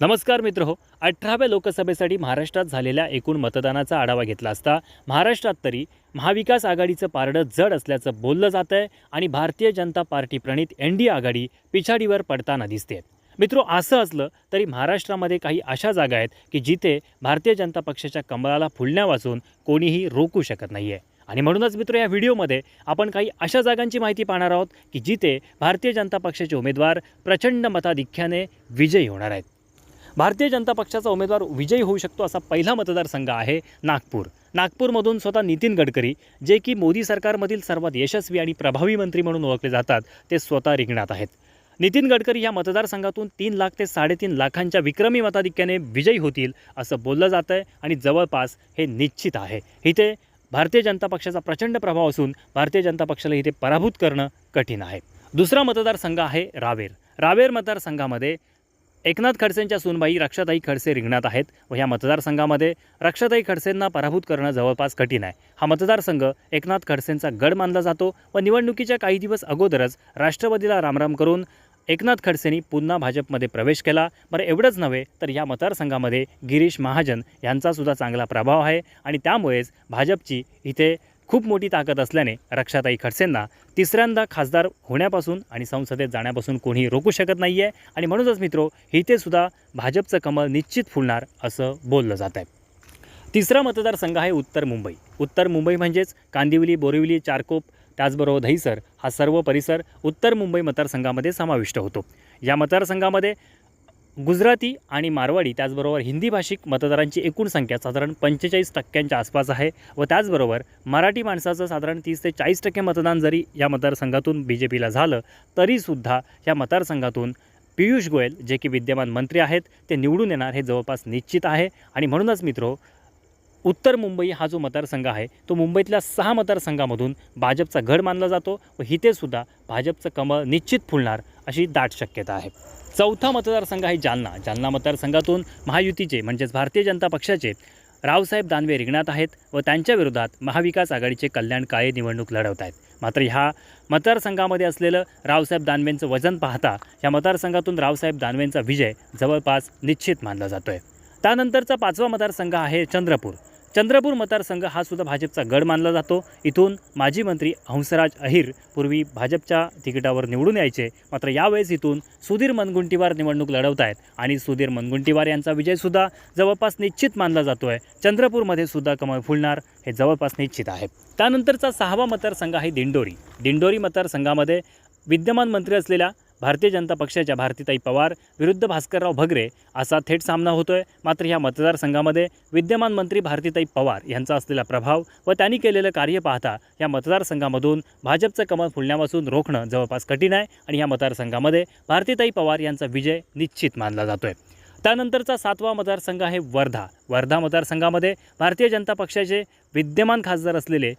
नमस्कार मित्र हो अठराव्या लोकसभेसाठी महाराष्ट्रात झालेल्या एकूण मतदानाचा आढावा घेतला असता महाराष्ट्रात तरी महाविकास आघाडीचं पारडं जड असल्याचं बोललं जात आहे आणि भारतीय जनता पार्टी प्रणित एन डी आघाडी पिछाडीवर पडताना दिसते. मित्रो असं असलं तरी महाराष्ट्रामध्ये काही अशा जागा आहेत की जिथे भारतीय जनता पक्षाच्या कमळाला फुलण्यावाचून कोणीही रोखू शकत नाही आहे आणि म्हणूनच मित्र या व्हिडिओमध्ये आपण काही अशा जागांची माहिती पाहणार आहोत की जिथे भारतीय जनता पक्षाचे उमेदवार प्रचंड मताधिक्याने विजयी होणार आहेत. भारतीय जनता पक्षाचा उमेदवार विजयी होऊ शकतो असा पहिला मतदारसंघ आहे नागपूर. नागपूरमधून स्वतः नितीन गडकरी जे की मोदी सरकारमधील सर्वात यशस्वी आणि प्रभावी मंत्री म्हणून ओळखले जातात ते स्वतः रिंगणात आहेत. नितीन गडकरी या मतदारसंघातून तीन लाख ते साडेतीन लाखांच्या विक्रमी मताधिक्याने विजयी होतील असं बोललं जातं आहे आणि जवळपास हे निश्चित आहे. इथे भारतीय जनता पक्षाचा प्रचंड प्रभाव असून भारतीय जनता पक्षाला इथे पराभूत करणं कठीण आहे. दुसरा मतदारसंघ आहे रावेर. रावेर मतदारसंघामध्ये एकनाथ खडसेंच्या सूनबाई रक्षाताई खडसे रिंगणात आहेत व ह्या मतदारसंघामध्ये रक्षाताई खडसेंना पराभूत करणं जवळपास कठीण आहे. हा मतदारसंघ एकनाथ खडसेंचा गड मानला जातो व निवडणुकीच्या काही दिवस अगोदरच राष्ट्रवादीला रामराम करून एकनाथ खडसेंनी पुन्हा भाजपमध्ये प्रवेश केला. बरं एवढंच नव्हे तर या मतदारसंघामध्ये गिरीश महाजन यांचासुद्धा चांगला प्रभाव आहे आणि त्यामुळेच भाजपची इथे खूप मोठी ताकद असल्याने रक्षाताई खडसेंना तिसऱ्यांदा खासदार होण्यापासून आणि संसदेत जाण्यापासून कोणीही रोखू शकत नाही आहे आणि म्हणूनच मित्रो इथेसुद्धा भाजपचं कमल निश्चित फुलणार असं बोललं जात आहे. तिसरा मतदारसंघ आहे उत्तर मुंबई. उत्तर मुंबई म्हणजेच कांदिवली बोरिवली चारकोप त्याचबरोबर दहिसर हा सर्व परिसर उत्तर मुंबई मतदारसंघामध्ये समाविष्ट होतो. या मतदारसंघामध्ये गुजराती आणि मारवाडी त्याचबरोबर हिंदी भाषिक मतदारांची एकूण संख्या साधारण पंचेचाळीस टक्क्यांच्या आसपास आहे व त्याचबरोबर मराठी माणसाचं साधारण तीस ते चाळीस टक्के मतदान जरी या मतदारसंघातून बी जे पीला झालं तरीसुद्धा या मतदारसंघातून पियुष गोयल जे की विद्यमान मंत्री आहेत ते निवडून येणार हे जवळपास निश्चित आहे. आणि म्हणूनच मित्रो उत्तर मुंबई हा जो मतदारसंघ आहे तो मुंबईतल्या सहा मतदारसंघामधून भाजपचा गड मानला जातो व इथेसुद्धा भाजपचं कमळ निश्चित फुलणार अशी दाट शक्यता आहे. चौथा मतदारसंघ आहे जालना. जालना मतदारसंघातून महायुतीचे म्हणजेच भारतीय जनता पक्षाचे रावसाहेब दानवे रिंगणात आहेत व त्यांच्या विरोधात महाविकास आघाडीचे कल्याण काळे निवडणूक लढवत आहेत. मात्र ह्या मतदारसंघामध्ये असलेलं रावसाहेब दानवेंचं वजन पाहता या मतदारसंघातून रावसाहेब दानवेंचा विजय जवळपास निश्चित मानला जातो आहे त्यानंतरचा पाचवा मतदारसंघ आहे चंद्रपूर. चंद्रपूर मतदारसंघ हा सुद्धा भाजपचा गड मानला जातो. इथून माजी मंत्री हंसराज अहिर पूर्वी भाजपच्या तिकिटावर निवडून यायचे. मात्र यावेळेस इथून सुधीर मनगुंटीवार निवडणूक लढवत आहेत आणि सुधीर मनगुंटीवार यांचा विजयसुद्धा जवळपास निश्चित मानला जातो आहे चंद्रपूरमध्ये सुद्धा कमळ फुलणार हे जवळपास निश्चित आहे. त्यानंतरचा सहावा मतदारसंघ आहे दिंडोरी. दिंडोरी मतदारसंघामध्ये विद्यमान मंत्री असलेल्या भारतीय जनता पक्षाच्या भारतीताई पवार विरुद्ध भास्करराव भगरे असा थेट सामना होतो आहे मात्र ह्या मतदारसंघामध्ये विद्यमान मंत्री भारतीताई पवार यांचा असलेला प्रभाव व त्यांनी केलेलं कार्य पाहता या मतदारसंघामधून भाजपचं कमल फुलण्यापासून रोखणं जवळपास कठीण आहे आणि या मतदारसंघामध्ये भारतीताई पवार यांचा विजय निश्चित मानला जातो आहे त्यानंतरचा सातवा मतदारसंघ आहे वर्धा. वर्धा मतदारसंघामध्ये भारतीय जनता पक्षाचे विद्यमान खासदार असलेले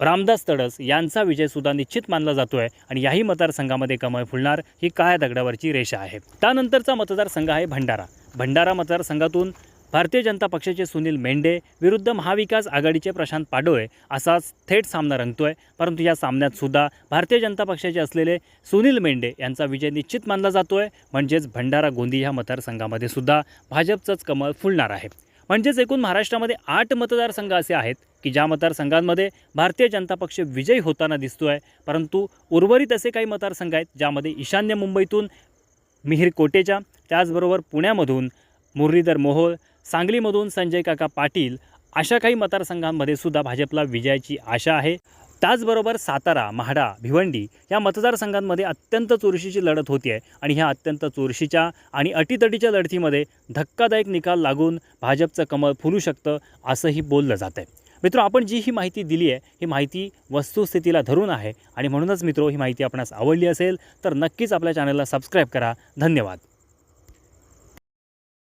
रामदास तडस यांचा विजयसुद्धा निश्चित मानला जातो आहे आणि याही मतदारसंघामध्ये कमळ फुलणार ही काळ्या दगडावरची रेषा आहे. त्यानंतरचा मतदारसंघ आहे भंडारा. भंडारा मतदारसंघातून भारतीय जनता पक्षाचे सुनील मेंढे विरुद्ध महाविकास आघाडीचे प्रशांत पाडोळे असाच थेट सामना रंगतोय. परंतु या सामन्यात सुद्धा भारतीय जनता पक्षाचे असलेले सुनील मेंढे यांचा विजय निश्चित मानला जातोय. म्हणजेच भंडारा गोंदी ह्या मतदारसंघामध्ये सुद्धा भाजपचंच कमळ फुलणार आहे. म्हणजेच एकूण महाराष्ट्रामध्ये आठ मतदारसंघ असे आहेत की ज्या मतदारसंघांमध्ये भारतीय जनता पक्ष विजयी होताना दिसतो आहे परंतु उर्वरित असे काही मतदारसंघ आहेत ज्यामध्ये ईशान्य मुंबईतून मिहीर कोटेच्या त्याचबरोबर पुण्यामधून मुरलीधर मोहोळ सांगलीमधून संजय काका पाटील अशा काही मतदारसंघांमध्ये सुद्धा भाजपला विजयाची आशा आहे. त्याचबरोबर सातारा म्हाडा भिवंडी या मतदारसंघांमध्ये अत्यंत चुरशीची लढत होती आहे आणि ह्या अत्यंत चुरशीच्या आणि अटीतटीच्या लढतीमध्ये धक्कादायक निकाल लागून भाजपचं कमळ फुलू शकतं असंही बोललं जात आहे मित्र आपण जी ही माहिती दिली आहे ही माहिती वस्तुस्थितीला धरून आहे आणि म्हणूनच मित्रो ही माहिती आपणास आवडली असेल तर नक्कीच आपल्या चॅनलला सबस्क्राईब करा. धन्यवाद.